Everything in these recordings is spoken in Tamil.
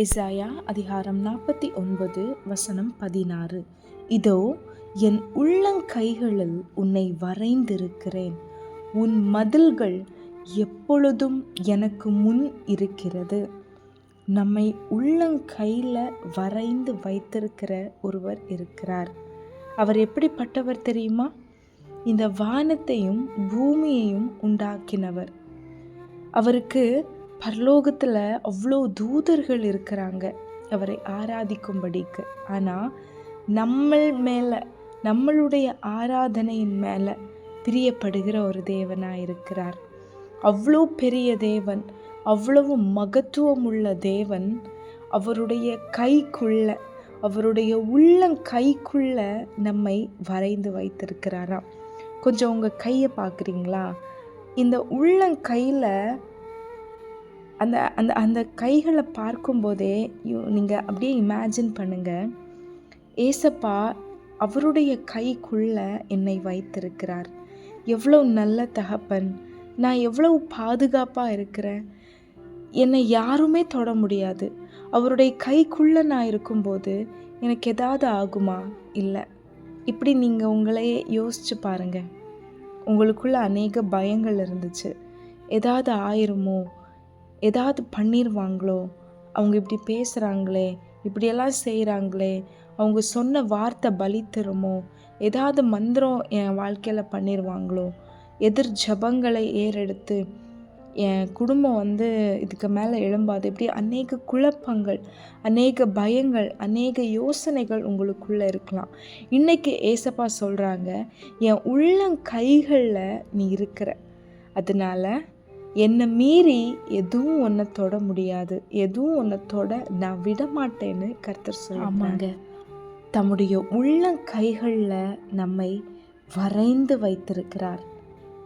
எசாயா அதிகாரம் நாற்பத்தி ஒன்பது வசனம் பதினாறு. இதோ என் உள்ளங்கைகளில் உன்னை வரைந்திருக்கிறேன். உன் மதில்கள் எப்பொழுதும் எனக்கு முன் இருக்கிறது. நம்மை உள்ளங்கையில் வரைந்து வைத்திருக்கிற ஒருவர் இருக்கிறார். அவர் எப்படிப்பட்டவர் தெரியுமா? இந்த வானத்தையும் பூமியையும் உண்டாக்கினவர். அவருக்கு பரலோகத்தில் அவ்வளோ தூதர்கள் இருக்கிறாங்க. அவரை ஆராதிக்கும்படிக்கு. ஆனால் நம்ம மேலே நம்மளுடைய ஆராதனையின் மேலே பிரியப்படுகிற ஒரு தேவனாக இருக்கிறார். அவ்வளோ பெரிய தேவன் அவ்வளவு மகத்துவமுள்ள தேவன் அவருடைய கைக்குள்ள அவருடைய உள்ளங்கைக்குள்ள நம்மை வரைந்து வைத்திருக்கிறாராம். கொஞ்சம் உங்கள் கையை பார்க்குறீங்களா? இந்த உள்ளங்கையில் அந்த அந்த அந்த கைகளை பார்க்கும்போதே நீங்கள் அப்படியே இமேஜின் பண்ணுங்கள் ஏசப்பா அவருடைய கைக்குள்ளே என்னை வைத்திருக்கிறார். எவ்வளோ நல்ல தகப்பன். நான் எவ்வளவு பாதுகாப்பாக இருக்கிறேன். என்னை யாருமே தொட முடியாது. அவருடைய கைக்குள்ளே நான் இருக்கும்போது எனக்கு எதாவது ஆகுமா? இல்லை. இப்படி நீங்கள் உங்களையே யோசிச்சு பாருங்கள் உங்களுக்குள்ள அநேக பயங்கள் இருந்துச்சு. எதாவது ஆயிருமோ? ஏதாவது பண்ணிடுவாங்களோ அவங்க இப்படி பேசுகிறாங்களே இப்படியெல்லாம் செய்கிறாங்களே அவங்க சொன்ன வார்த்தை பலித்தருமோ ஏதாவது மந்திரம் என் வாழ்க்கையில் பண்ணிடுவாங்களோ எதிர் ஜபங்களை ஏறெடுத்து என் குடும்பம் வந்து இதுக்கு மேலே எழும்பாது. இப்படி அநேக குழப்பங்கள் அநேக பயங்கள் அநேக யோசனைகள் உங்களுக்குள்ளே இருக்கலாம். இன்றைக்கி ஏசப்பா சொல்கிறாங்க என் உள்ளங்கைகளில் நீ இருக்கிற. அதனால் என்னை மீறி எதுவும் ஒன்றை தொட முடியாது. எதுவும் ஒன்றை தொட நான் விட மாட்டேன்னு கர்த்தர் சொல்லுவாங்க தம்முடைய உள்ளங்கைகளில் நம்மை வரைந்து வைத்திருக்கிறார்.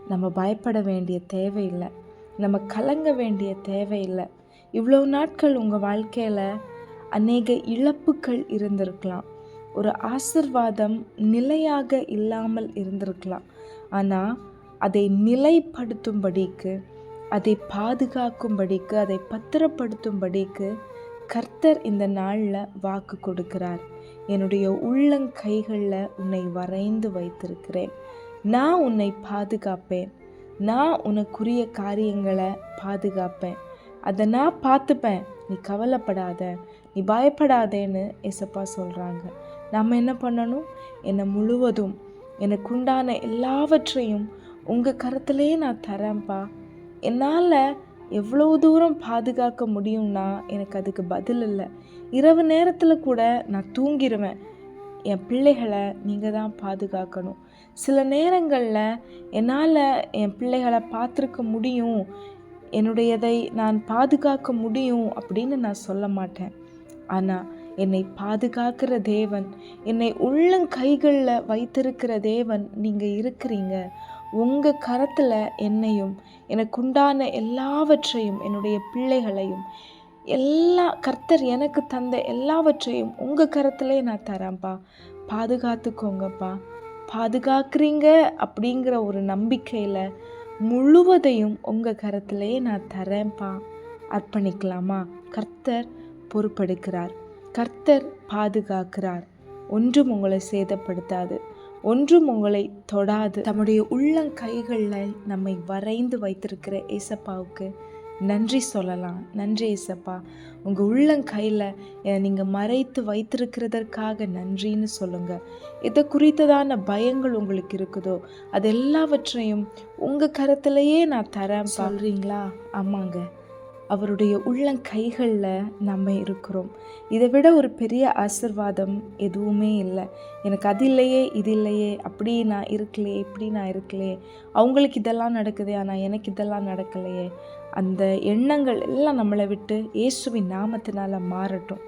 நம்ம பயப்பட வேண்டிய தேவையில்லை. நம்ம கலங்க வேண்டிய தேவையில்லை. இவ்வளோ நாட்கள் உங்கள் வாழ்க்கையில் அநேக இழப்புகள் இருந்திருக்கலாம். ஒரு ஆசிர்வாதம் நிலையாக இல்லாமல் இருந்திருக்கலாம். ஆனால் அதை நிலைப்படுத்தும்படிக்கு அதை பாதுகாக்கும்படிக்கு அதை பத்திரப்படுத்தும்படிக்கு கர்த்தர் இந்த நாளில் வாக்கு கொடுக்கிறார். என்னுடைய உள்ளங்கைகளில் உன்னை வரைந்து வைத்திருக்கிறேன். நான் உன்னை பாதுகாப்பேன். நான் உனக்குரிய காரியங்களை பாதுகாப்பேன். அதை நான் பார்த்துப்பேன். நீ கவலைப்படாத. நீ பயப்படாதேன்னு எசப்பா சொல்கிறாங்க நம்ம என்ன பண்ணணும்? என்னை முழுவதும் எனக்குண்டான எல்லாவற்றையும் உங்கள் கருத்துலேயே நான் தரேன்ப்பா. என்னால் எவ்வளோ தூரம் பாதுகாக்க முடியும்னா எனக்கு அதுக்கு பதில் இல்லை. இரவு நேரத்தில் கூட நான் தூங்கிடுவேன் என் பிள்ளைகளை நீங்கள் தான் பாதுகாக்கணும். சில நேரங்களில் என்னால் என் பிள்ளைகளை பார்த்துருக்க முடியும். என்னுடையதை நான் பாதுகாக்க முடியும் அப்படின்னு நான் சொல்ல மாட்டேன். ஆனால் என்னை பாதுகாக்கிற தேவன் என்னை உள்ளங்கைகளில் வைத்திருக்கிற தேவன் நீங்கள் இருக்கிறீங்க. உங்கள் கரத்தில் என்னையும் எனக்குண்டான எல்லாவற்றையும் என்னுடைய பிள்ளைகளையும் எல்லா கர்த்தர் எனக்கு தந்த எல்லாவற்றையும் உங்கள் கரத்திலே நான் தரேன்ப்பா. பாதுகாத்துக்கோங்கப்பா. பாதுகாக்கிறீங்க அப்படிங்கிற ஒரு நம்பிக்கையில் முழுவதையும் உங்கள் கரத்திலே நான் தரேன்ப்பா. அர்ப்பணிக்கலாமா? கர்த்தர் பொறுப்பெடுக்கிறார். கர்த்தர் பாதுகாக்கிறார். ஒன்றும் உங்களை சேதப்படுத்தாது. ஒன்றும் உங்களை தொடாது. தம்முடைய உள்ளங்கைகளில் நம்மை வரைந்து வைத்திருக்கிற ஏசப்பாவுக்கு நன்றி சொல்லலாம். நன்றி ஏசப்பா. உங்கள் உள்ளங்கையில் நீங்கள் மறைத்து வைத்திருக்கிறதற்காக நன்றின்னு சொல்லுங்கள் எதை குறித்ததான பயங்கள் உங்களுக்கு இருக்குதோ அது எல்லாவற்றையும் உங்கள் கரத்திலேயே நான் தரேன் சொல்கிறீங்களா ஆமாங்க. அவருடைய உள்ளங்கைகளில் நம்ம இருக்கிறோம். இதை விட ஒரு பெரிய ஆசிர்வாதம் எதுவுமே இல்லை. எனக்கு அது இல்லையே இது இல்லையே அப்படி நான் இருக்கலையே இப்படி நான் இருக்கலையே அவங்களுக்கு இதெல்லாம் நடக்குது ஆனால் எனக்கு இதெல்லாம் நடக்கலையே அந்த எண்ணங்கள் எல்லாம் நம்மளை விட்டு இயேசுவின் நாமத்தினால் மாறட்டும்.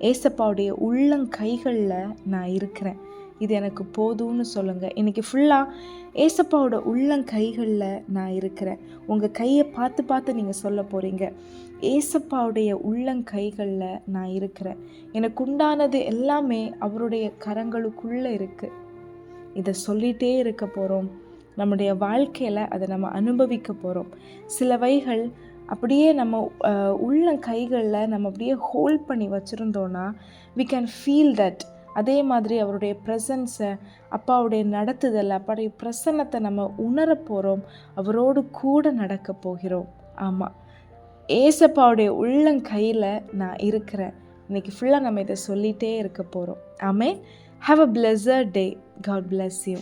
ஏசப்பாவுடைய உள்ளங்கைகளில் நான் இருக்கிறேன். இது எனக்கு போதும்னு சொல்லுங்கள் இன்றைக்கி ஃபுல்லாக ஏசப்பாவோட உள்ளங்கைகளில் நான் இருக்கிறேன். உங்கள் கையை பார்த்து பார்த்து நீங்கள் சொல்ல போகிறீங்க ஏசப்பாவுடைய உள்ளங்கைகளில் நான் இருக்கிறேன். எனக்கு உண்டானது எல்லாமே அவருடைய கரங்களுக்குள்ளே இருக்குது இதை சொல்லிகிட்டே இருக்க போகிறோம் நம்முடைய வாழ்க்கையில் அதை நம்ம அனுபவிக்க போகிறோம் சில வைகள் அப்படியே நம்ம உள்ளங்கைகளில் நம்ம அப்படியே ஹோல்ட் பண்ணி வச்சுருந்தோன்னா வி கேன் ஃபீல் தட் அதே மாதிரி அவருடைய ப்ரெசன்ஸை அப்பாவுடைய நடத்துதல் அப்பாவுடைய பிரசன்னத்தை நம்ம உணர போகிறோம் அவரோடு கூட நடக்க போகிறோம். ஆமாம் ஏசப்பாவுடைய உள்ளங்கையில் நான் இருக்கிறேன். இன்னைக்கு ஃபுல்லாக நம்ம இதை சொல்லிகிட்டே இருக்க போகிறோம் ஆமே have a pleasure day god bless you